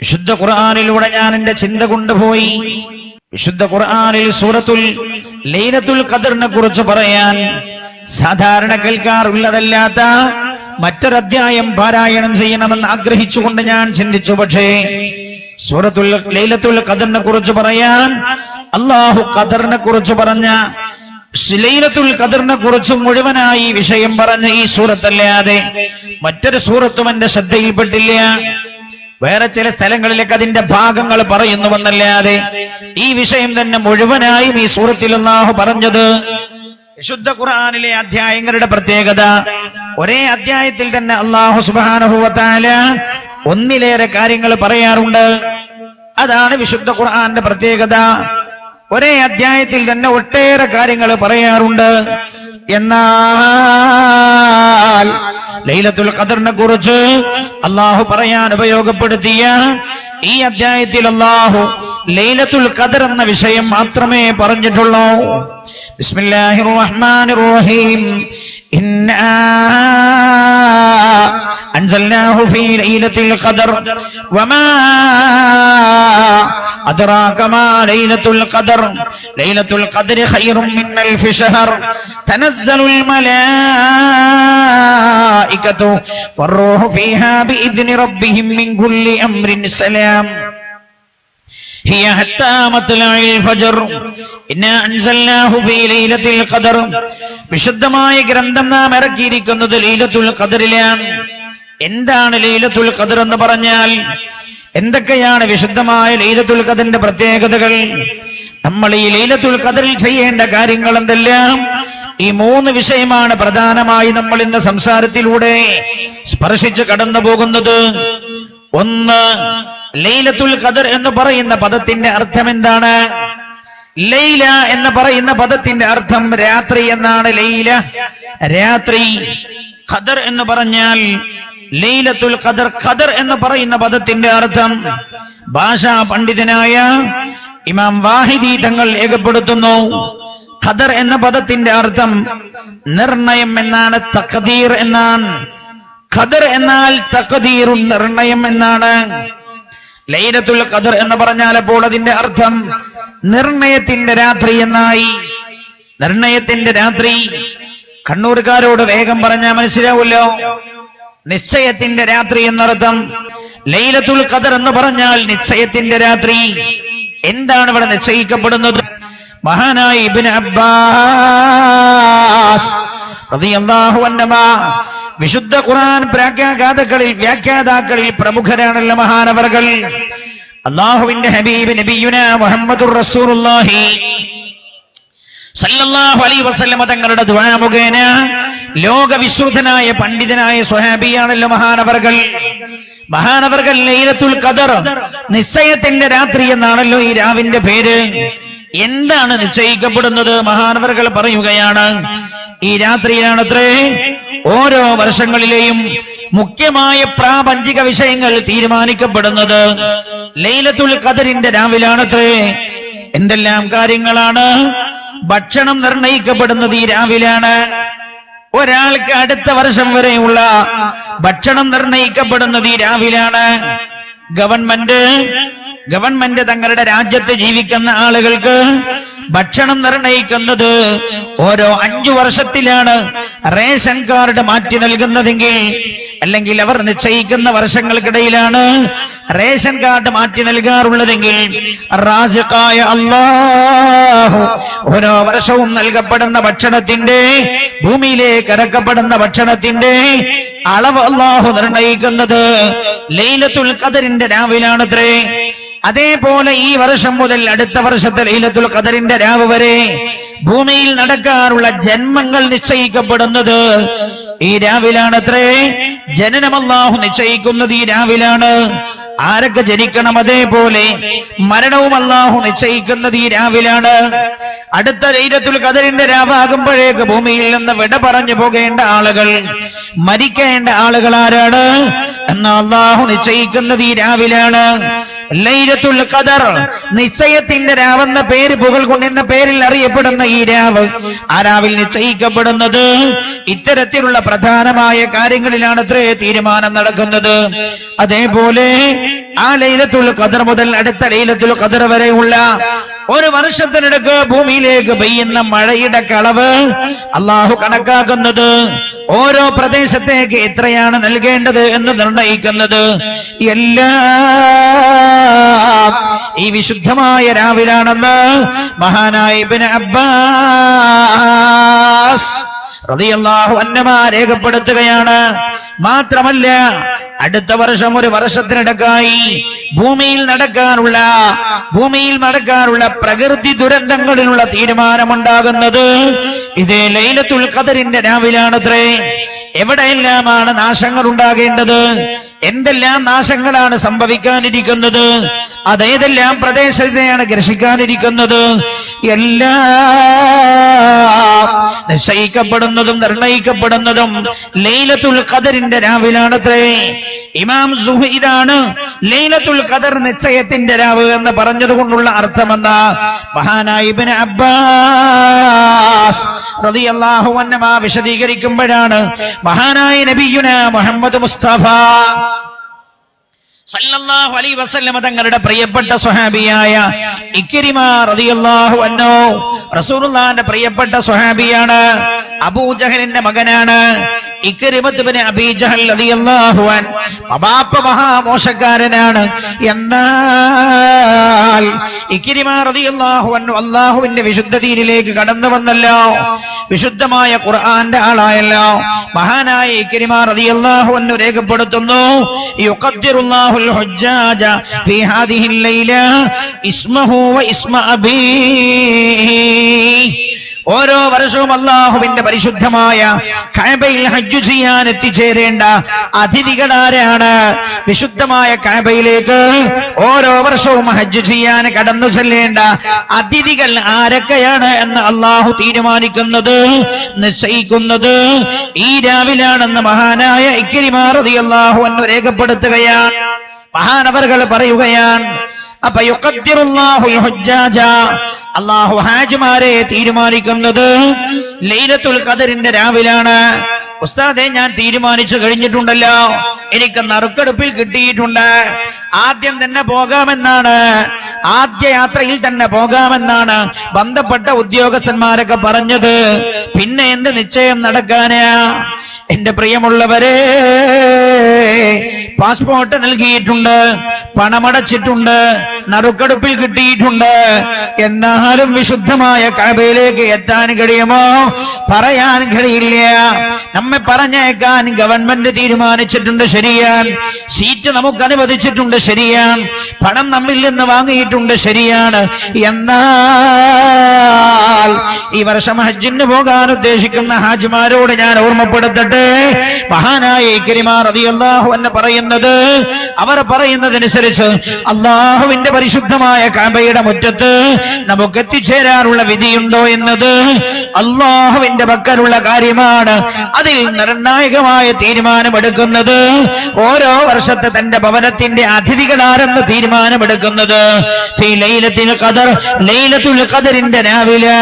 വിശുദ്ധ ഖുർആാനിലൂടെ ഞാൻ എന്റെ ചിന്ത കൊണ്ടുപോയി. വിശുദ്ധ ഖുർആാനിൽ സൂറത്തുൽ ലൈനത്തുൽ ഖദറിനെ കുറിച്ച് പറയാൻ സാധാരണ കേൾക്കാറുള്ളതല്ലാത്ത മറ്റൊരധ്യായം പാരായണം ചെയ്യണമെന്ന് ആഗ്രഹിച്ചുകൊണ്ട് ഞാൻ ചിന്തിച്ചു. പക്ഷേ സൂറത്തുൽ ലൈലത്തുൽ ഖദറിനെ കുറിച്ച് പറയാൻ അള്ളാഹു ഖദറിനെ കുറിച്ച് പറഞ്ഞ ലൈലത്തുൽ ഖദറിനെ കുറിച്ച് മുഴുവനായി വിഷയം പറഞ്ഞ ഈ സൂറത്തല്ലാതെ മറ്റൊരു സൂറത്തും എന്റെ ശ്രദ്ധയിൽപ്പെട്ടില്ല. വേറെ ചില സ്ഥലങ്ങളിലേക്ക് അതിന്റെ ഭാഗങ്ങൾ പറയുന്നുവെന്നല്ലാതെ ഈ വിഷയം തന്നെ മുഴുവനായും ഈ സൂറത്തിൽ അല്ലാഹു പറഞ്ഞത്. വിശുദ്ധ ഖുറാനിലെ അധ്യായങ്ങളുടെ പ്രത്യേകത ഒരേ അധ്യായത്തിൽ തന്നെ അള്ളാഹു സുബാനുഭവത്താല ഒന്നിലേറെ കാര്യങ്ങൾ പറയാറുണ്ട്. അതാണ് വിശുദ്ധ ഖുർആന്റെ പ്രത്യേകത. ഒരേ അധ്യായത്തിൽ തന്നെ ഒട്ടേറെ കാര്യങ്ങൾ പറയാറുണ്ട്. എന്നാൽ ലൈലത്തുൽ ഖദറിനെ കുറിച്ച് അള്ളാഹു പറയാൻ ഉപയോഗപ്പെടുത്തിയ ഈ അധ്യായത്തിൽ അള്ളാഹു ലൈലത്തുൽ ഖദർ എന്ന വിഷയം മാത്രമേ പറഞ്ഞിട്ടുള്ളൂ. ബിസ്മില്ലാഹിർ റഹ്മാനിർ റഹീം ഇന്നാ അൻസൽനാഹു ഫീ ലൈലത്തുൽ ഖദർ. വമാ أدراك ما ليلة القدر ليلة القدر خير من ألف شهر تنزل الملائكة والروح فيها بإذن ربهم من كل أمر سلام هي حتى مطلع الفجر إنا أنزلناه في ليلة القدر വിശുദ്ധമായ ഗ്രന്ഥം നാം ഇറക്കിയിരിക്കുന്നത് ലീലത്തുൽ ഖദറിലാണ് എന്താണ് ലീലത്തുൽ ഖദർ എന്ന് പറഞ്ഞാൽ എന്തൊക്കെയാണ് വിശുദ്ധമായ ലീലത്തുൽ ഖദറിന്റെ പ്രത്യേകതകൾ? നമ്മൾ ഈ ലീലത്തുൽ ഖദറിൽ ചെയ്യേണ്ട കാര്യങ്ങൾ എന്തെല്ലാം? ഈ മൂന്ന് വിഷയമാണ് പ്രധാനമായി നമ്മൾ ഇന്ന് സംസാരത്തിലൂടെ സ്പർശിച്ച് കടന്നു പോകുന്നത്. ഒന്ന് ലൈലത്തുൽ ഖദർ എന്ന് പറയുന്ന പദത്തിന്റെ അർത്ഥം എന്താണ്? ലൈല എന്ന് പറയുന്ന പദത്തിന്റെ അർത്ഥം രാത്രി എന്നാണ് ലൈല. രാത്രി ഖദർ എന്ന് പറഞ്ഞാൽ ലൈലത്തുൽ ഖദർ ഖദർ എന്ന് പറയുന്ന പദത്തിന്റെ അർത്ഥം ഭാഷാ പണ്ഡിതനായ ഇമാം വാഹിദി തങ്ങൾ രേഖപ്പെടുത്തുന്നു. ഖദർ എന്ന പദത്തിന്റെ അർത്ഥം നിർണയം എന്നാണ് തഖദീർ എന്നാണ്. ഖദർ എന്നാൽ തഖദീറും നിർണയം എന്നാണ്. ലൈലത്തുൽ ഖദർ എന്ന് പറഞ്ഞാൽ അപ്പോൾ അതിന്റെ അർത്ഥം നിർണയത്തിന്റെ രാത്രി എന്നായി. നിർണയത്തിന്റെ രാത്രി. കണ്ണൂർക്കാരോട് വേഗം പറഞ്ഞാൽ മനസ്സിലാവുമല്ലോ. നിശ്ചയത്തിന്റെ രാത്രി എന്നർത്ഥം. ലൈലത്തുൽ ഖദർ എന്ന് പറഞ്ഞാൽ നിശ്ചയത്തിന്റെ രാത്രി. എന്താണ് ഇവിടെ നിശ്ചയിക്കപ്പെടുന്നത്? മഹാനായ ഇബ്നു അബ്ബാസ് വിശുദ്ധ ഖുർആൻ പ്രാഖ്യാഘാതകളിൽ വ്യാഖ്യാതാക്കളിൽ പ്രമുഖരാണല്ലോ മഹാനവർകൾ അള്ളാഹുവിന്റെ ഹബീബ് നബിയുന മുഹമ്മദുർ റസൂലുള്ളാഹി. സല്ലല്ലാഹു അലൈഹി വസല്ലമ തങ്ങളുടെ ദുആ മുഖേന ലോകവിശ്രുതനായ പണ്ഡിതനായ സ്വഹാബിയാണല്ലോ മഹാനവർകൾ മഹാനവർകൾ ലൈലത്തുൽ ഖദർ. നിശ്ചയത്തിന്റെ രാത്രി എന്നാണല്ലോ ഈ രാവിന്റെ പേര്. എന്താണ് നിശ്ചയിക്കപ്പെടുന്നത്? മഹാനവർകൾ പറയുകയാണ് ഈ രാത്രിയിലാണത്രേ ഓരോ വർഷങ്ങളിലെയും മുഖ്യമായ പ്രാപഞ്ചിക വിഷയങ്ങൾ തീരുമാനിക്കപ്പെടുന്നത്. ലൈലത്തുൽ ഖദറിന്റെ രാവിലാണത്രേ. എന്തെല്ലാം കാര്യങ്ങളാണ്? ഭക്ഷണം നിർണയിക്കപ്പെടുന്നത് ഈ രാവിലാണ്. ഒരാൾക്ക് അടുത്ത വർഷം വരെയുള്ള ഭക്ഷണം നിർണയിക്കപ്പെടുന്നത് ഈ രാവിലാണ്. ഗവൺമെന്റ് ഗവൺമെന്റ് തങ്ങളുടെ രാജ്യത്ത് ജീവിക്കുന്ന ആളുകൾക്ക് ഭക്ഷണം നിർണയിക്കുന്നത് ഓരോ അഞ്ചു വർഷത്തിലാണ്. റേഷൻ കാർഡ് മാറ്റി നൽകുന്നതെങ്കിൽ അല്ലെങ്കിൽ അവർ നിശ്ചയിക്കുന്ന വർഷങ്ങൾക്കിടയിലാണ് റേഷൻ കാർഡ് മാറ്റി നൽകാറുള്ളതെങ്കിൽ റാസിഖായ അള്ളാഹു ഓരോ വർഷവും നൽകപ്പെടുന്ന ഭക്ഷണത്തിന്റെ ഭൂമിയിലേക്ക് ഇറക്കപ്പെടുന്ന ഭക്ഷണത്തിന്റെ അളവ് അള്ളാഹു നിർണയിക്കുന്നത് ലൈലത്തുൽ ഖദറിന്റെ രാവിലാണത്രേ. അതേപോലെ ഈ വർഷം മുതൽ അടുത്ത വർഷത്തെ ലൈലത്തുൽ ഖദറിന്റെ രാവ് വരെ ഭൂമിയിൽ നടക്കാറുള്ള ജന്മങ്ങൾ നിശ്ചയിക്കപ്പെടുന്നത് ഈ രാവിലാണത്രേ. ജനനം നിശ്ചയിക്കുന്നത് ഈ രാവിലാണ്. ആരൊക്കെ ജനിക്കണം അതേപോലെ? മരണവും അള്ളാഹു നിശ്ചയിക്കുന്നത് ഈ രാവിലാണ്. അടുത്ത ലൈലത്തുൽ ഖദറിന്റെ രാവാകുമ്പോഴേക്ക് ഭൂമിയിൽ നിന്ന് വിട പറഞ്ഞു പോകേണ്ട ആളുകൾ മരിക്കേണ്ട ആളുകൾ ആരാണ്? എന്ന് അള്ളാഹു നിശ്ചയിക്കുന്നത് ഈ രാവിലാണ്. ലൈലത്തുൽ ഖദർ നിശ്ചയത്തിന്റെ രാവെന്ന പേര് പുകൾ കൊണ്ടെന്ന പേരിൽ അറിയപ്പെടുന്ന ഈ രാവ് ആ രാവിൽ നിശ്ചയിക്കപ്പെടുന്നത്? ഇത്തരത്തിലുള്ള പ്രധാനമായ കാര്യങ്ങളിലാണ് അത്രേ തീരുമാനം നടക്കുന്നത്. അതേപോലെ ആ ലൈലത്തുൽ കദർ മുതൽ അടുത്ത ലൈലത്തുൽ കദർ വരെയുള്ള ഒരു വർഷത്തിനിടക്ക് ഭൂമിയിലേക്ക് പെയ്യുന്ന മഴയുടെ കളവ് അള്ളാഹു കണക്കാക്കുന്നത് ഓരോ പ്രദേശത്തേക്ക് എത്രയാണ് നൽകേണ്ടത് എന്ന് നിർണയിക്കുന്നത് എല്ലാ ഈ വിശുദ്ധമായ രാവിലാണെന്ന് മഹാനായ ഇബ്നു അബ്ബാസ് റളിയല്ലാഹു അന്നമാ രേഖപ്പെടുത്തുകയാണ്. മാത്രമല്ല അടുത്ത വർഷം ഒരു വർഷത്തിനിടക്കായി ഭൂമിയിൽ നടക്കാനുള്ള ഭൂമിയിൽ നടക്കാനുള്ള പ്രകൃതി ദുരന്തങ്ങളിലുള്ള തീരുമാനമുണ്ടാകുന്നത് ഇതേ ലൈലത്തുൽ ഖദറിന്റെ രാവിലാണത്രേ. എവിടെയെല്ലാമാണ് നാശങ്ങൾ ഉണ്ടാകേണ്ടത് എന്തെല്ലാം നാശങ്ങളാണ് സംഭവിക്കാനിരിക്കുന്നത്? അതേതെല്ലാം പ്രദേശത്തെയാണ് ഗ്രസിക്കാനിരിക്കുന്നത് എല്ലാം നിശ്ചയിക്കപ്പെടുന്നതും നിർണയിക്കപ്പെടുന്നതും ലൈലത്തുൽ ഖദറിന്റെ രാവിലാണത്രേ. ഇമാം സുഹൈദാണ് ലൈലത്തുൽ ഖദർ നിശ്ചയത്തിന്റെ രാവ് എന്ന് പറഞ്ഞതുകൊണ്ടുള്ള അർത്ഥമെന്ന മഹാനായ ഇബ്നു അബ്ബാസ് റളിയല്ലാഹു അൻഹു വിശദീകരിക്കുമ്പോഴാണ് മഹാനായ നബിയുന മുഹമ്മദ് മുസ്തഫ സല്ലല്ലാഹു അലൈഹി വസല്ലം തങ്ങളുടെ പ്രിയപ്പെട്ട സ്വഹാബിയായ ഇക്രിമ റളിയല്ലാഹു അൻഹു റസൂലുള്ളാഹിന്റെ പ്രിയപ്പെട്ട സ്വഹാബിയാണ് അബൂജഹലിന്റെ മകനാണ്. ഇക്രിമത്ത് ബിൻ അബീ ജഹൽ റളിയല്ലാഹു അൻ ബാപ്പ മഹാമോശക്കാരനാണ്. എന്നാൽ അല്ലാഹുവിന്റെ വിശുദ്ധ തീരിലേക്ക് കടന്നു വന്നല്ലോ. വിശുദ്ധമായ ഖുർആന്റെ ആളായല്ലോ. മഹാനായ ഇക്രിമ റളിയല്ലാഹു എന്ന് രേഖപ്പെടുത്തുന്നു ഇസ്മഹു വ ഇസ്മ അബീഹി ഓരോ വർഷവും അള്ളാഹുവിന്റെ പരിശുദ്ധമായ കഅബയിൽ ഹജ്ജ് ചെയ്യാൻ എത്തിച്ചേരേണ്ട അതിഥികളാരാണ്? വിശുദ്ധമായ കഅബയിലേക്ക് ഓരോ വർഷവും ഹജ്ജ് ചെയ്യാൻ കടന്നു ചെല്ലേണ്ട അതിഥികൾ ആരൊക്കെയാണ് എന്ന് അള്ളാഹു തീരുമാനിക്കുന്നത് നിശ്ചയിക്കുന്നത്. ഈ രാവിലാണെന്ന് മഹാനായ ഇക്കരിമാറതി അള്ളാഹു എന്ന് രേഖപ്പെടുത്തുകയാണ്. മഹാനവറുകൾ പറയുകയാണ് അള്ളാഹു ഹാജിമാരെ തീരുമാനിക്കുന്നത് ലൈലത്തുൽ ഖദറിന്റെ രാവിലാണ്. ഉസ്താദെ ഞാൻ തീരുമാനിച്ചു കഴിഞ്ഞിട്ടുണ്ടല്ലോ. എനിക്ക് നറുക്കെടുപ്പിൽ കിട്ടിയിട്ടുണ്ട്. ആദ്യം തന്നെ പോകാമെന്നാണ്. ആദ്യ യാത്രയിൽ തന്നെ പോകാമെന്നാണ് ബന്ധപ്പെട്ട ഉദ്യോഗസ്ഥന്മാരൊക്കെ പറഞ്ഞത്. പിന്നെ എന്ത് നിശ്ചയം നടക്കാനാ? എന്റെ പ്രിയമുള്ളവരെ പാസ്പോർട്ട് നൽകിയിട്ടുണ്ട് പണമടച്ചിട്ടുണ്ട് നറുക്കെടുപ്പിൽ കിട്ടിയിട്ടുണ്ട്. എന്നാലും വിശുദ്ധമായ കബയിലേക്ക് എത്താൻ കഴിയുമോ? പറയാൻ കഴിയില്ല. നമ്മെ പറഞ്ഞേക്കാൻ ഗവൺമെന്റ് തീരുമാനിച്ചിട്ടുണ്ട് ശരിയാണ് സീറ്റ് നമുക്ക് അനുവദിച്ചിട്ടുണ്ട് ശരിയാണ് പണം നമ്മിൽ നിന്ന് വാങ്ങിയിട്ടുണ്ട് ശരിയാണ് എന്നാൽ ഈ വർഷം ഹജ്ജിന് പോകാൻ ഉദ്ദേശിക്കുന്ന ഹാജിമാരോട് ഞാൻ ഓർമ്മപ്പെടുത്തട്ടെ. മഹാനായ ഇക്രിമാർ അതിയല്ലാഹു എന്ന് പറയുന്നത് അവർ പറയുന്നതനുസരിച്ച് അള്ളാഹുവിന്റെ പരിശുദ്ധമായ കാബയുടെ മുറ്റത്ത് നമുക്ക് എത്തിച്ചേരാനുള്ള വിധിയുണ്ടോ എന്നത് അള്ളാഹുവിന്റെ പക്കലുള്ള കാര്യമാണ്. അതിൽ നിർണായകമായ തീരുമാനമെടുക്കുന്നത്. ഓരോ വർഷത്തെ തന്റെ ഭവനത്തിന്റെ അതിഥികളാരെന്ന് തീരുമാനമെടുക്കുന്നത്. ലൈലത്തുൽ ഖദർ ലൈലത്തുൽ ഖദറിന്റെ രാവിലെ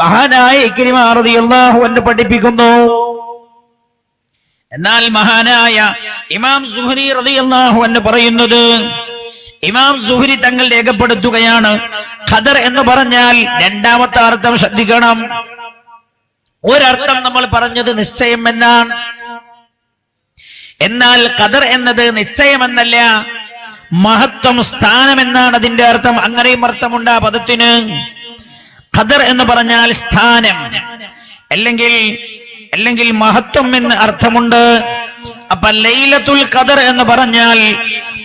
മഹാനായ ഇക്കിരിമാറതി അള്ളാഹു എന്നെ പഠിപ്പിക്കുന്നു. എന്നാൽ മഹാനായ ഇമാം സുഹരി റളിയല്ലാഹു എന്ന് പറയുന്നത് ഇമാം സുഹരി തങ്ങൾ രേഖപ്പെടുത്തുകയാണ്. ഖദർ എന്ന് പറഞ്ഞാൽ രണ്ടാമത്തെ അർത്ഥം ശ്രദ്ധിക്കണം. ഒരർത്ഥം നമ്മൾ പറഞ്ഞത് നിശ്ചയം എന്നാണ്. എന്നാൽ ഖദർ എന്നത് നിശ്ചയമെന്നല്ല മഹത്വം സ്ഥാനം എന്നാണ് അതിന്റെ അർത്ഥം. അങ്ങനെയും അർത്ഥമുണ്ട് ആ പദത്തിന്. ഖദർ എന്ന് പറഞ്ഞാൽ സ്ഥാനം. അല്ലെങ്കിൽ അല്ലെങ്കിൽ മഹത്വം എന്ന് അർത്ഥമുണ്ട്. അപ്പൊ ലൈലത്തുൽ ഖദർ എന്ന് പറഞ്ഞാൽ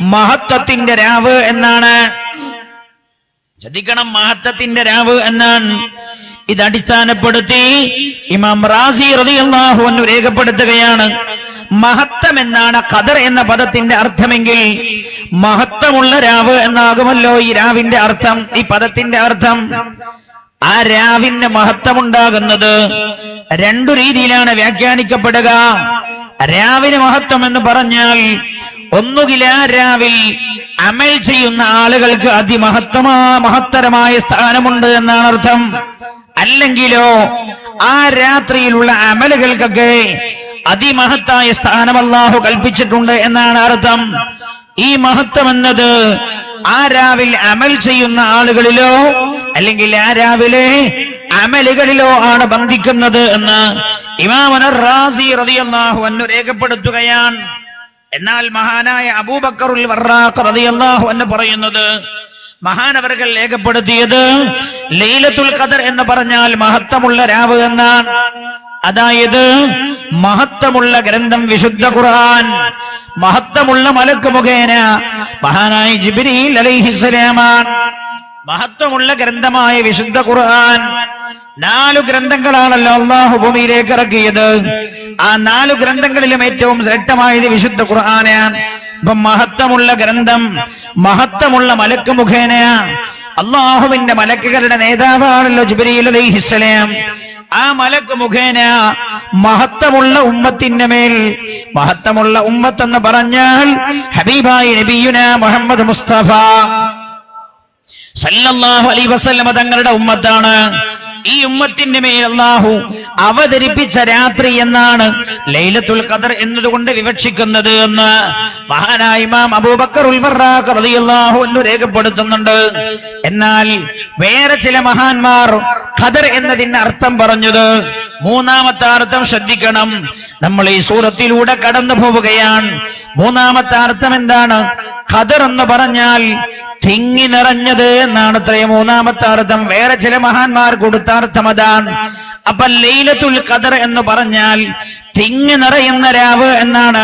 മഹത്വത്തിന്റെ രാവ് എന്നാണ്. ശ്രദ്ധിക്കണം മഹത്വത്തിന്റെ രാവ് എന്നാണ്. ഇത് അടിസ്ഥാനപ്പെടുത്തി ഇമാം റാസി റതിയാഹു എന്ന് രേഖപ്പെടുത്തുകയാണ്. മഹത്വം എന്നാണ് ഖദർ എന്ന പദത്തിന്റെ അർത്ഥമെങ്കിൽ മഹത്വമുള്ള രാവ് എന്നാകുമല്ലോ ഈ രാവിന്റെ അർത്ഥം ഈ പദത്തിന്റെ അർത്ഥം. ആ രാവിന്റെ മഹത്വമുണ്ടാകുന്നത് രണ്ടു രീതിയിലാണ് വ്യാഖ്യാനിക്കപ്പെടുക. രാവിന് മഹത്വം എന്ന് പറഞ്ഞാൽ ഒന്നുകിൽ ആ അമൽ ചെയ്യുന്ന ആളുകൾക്ക് അതിമഹത്വമാ മഹത്തരമായ സ്ഥാനമുണ്ട് എന്നാണ് അർത്ഥം. അല്ലെങ്കിലോ ആ രാത്രിയിലുള്ള അമലുകൾക്കൊക്കെ അതിമഹത്തായ സ്ഥാനം അല്ലാഹു കൽപ്പിച്ചിട്ടുണ്ട് എന്നാണ് അർത്ഥം. ഈ മഹത്വം എന്നത് ആ രാവിൽ അമൽ ചെയ്യുന്ന ആളുകളിലോ അല്ലെങ്കിൽ ആ രാവിലെ അമലുകളിലോ ആണ് ബന്ധിക്കുന്നത് എന്ന് ഇമാമനർ റാസി റളിയല്ലാഹു അൻഹു രേഖപ്പെടുത്തുകയാണ്. എന്നാൽ മഹാനായ അബൂബക്കറുൽ വറാഖ് എന്ന് പറയുന്നത് മഹാനവറുകൾ രേഖപ്പെടുത്തിയത് ലൈലത്തുൽ ഖദർ എന്ന് പറഞ്ഞാൽ മഹത്തമുള്ള രാവ് എന്നാണ്. അതായത് മഹത്തമുള്ള ഗ്രന്ഥം വിശുദ്ധ ഖുർആൻ മഹത്തമുള്ള മലക്ക് മുഖേന മഹാനായി ജിബിരി അലൈഹിസ്സലാമാണ്. മഹത്വമുള്ള ഗ്രന്ഥമായ വിശുദ്ധ ഖുർആൻ നാലു ഗ്രന്ഥങ്ങളാണല്ലോ അള്ളാഹു ഭൂമിയിലേക്ക് ഇറക്കിയത്. ആ നാലു ഗ്രന്ഥങ്ങളിലും ഏറ്റവും ശ്രേഷ്ഠമായത് വിശുദ്ധ ഖുർആാനയാണ്. ഇപ്പം മഹത്വമുള്ള ഗ്രന്ഥം മഹത്വമുള്ള മലക്ക് മുഖേനയാ അള്ളാഹുവിന്റെ മലക്കുകളുടെ നേതാവാണല്ലോ ജിബ്രീൽ അലൈഹിസ്സലാം ആ മലക്ക് മുഖേന മഹത്വമുള്ള ഉമ്മത്തിന്റെ മേൽ മഹത്വമുള്ള ഉമ്മത്തെന്ന് പറഞ്ഞാൽ ഹബീബായി നബിയുന മുഹമ്മദ് മുസ്തഫ. സല്ലല്ലാഹു അലൈ വസല്ലമ തങ്ങളുടെ ഉമ്മത്താണ്. ഈ ഉമ്മത്തിന്റെ മേൽ അള്ളാഹു അവതരിപ്പിച്ച രാത്രി എന്നാണ് ലൈലത്തുൽ ഖദർ എന്നതുകൊണ്ട് വിവക്ഷിക്കുന്നത് എന്ന് മഹാനായ ഇമാം അബൂബക്കർ ഉൽവറാഹു എന്ന് രേഖപ്പെടുത്തുന്നുണ്ട്. എന്നാൽ വേറെ ചില മഹാന്മാർ ഖദർ എന്നതിന് അർത്ഥം പറഞ്ഞത് മൂന്നാമത്തെ അർത്ഥം ശ്രദ്ധിക്കണം. നമ്മൾ ഈ സൂറത്തിലൂടെ കടന്നു പോവുകയാണ് മൂന്നാമത്തെ അർത്ഥം എന്താണ്? ഖദർ എന്ന് പറഞ്ഞാൽ തിങ്ങി നിറഞ്ഞത് എന്നാണ് ഇത്രയും മൂന്നാമത്തെ അർത്ഥം. വേറെ ചില മഹാന്മാർ കൊടുത്ത അർത്ഥം അതാണ്. അപ്പൊ ലൈലത്തുൽ ഖദർ എന്ന് പറഞ്ഞാൽ തിങ്ങി നിറയുന്ന രാവ് എന്നാണ്.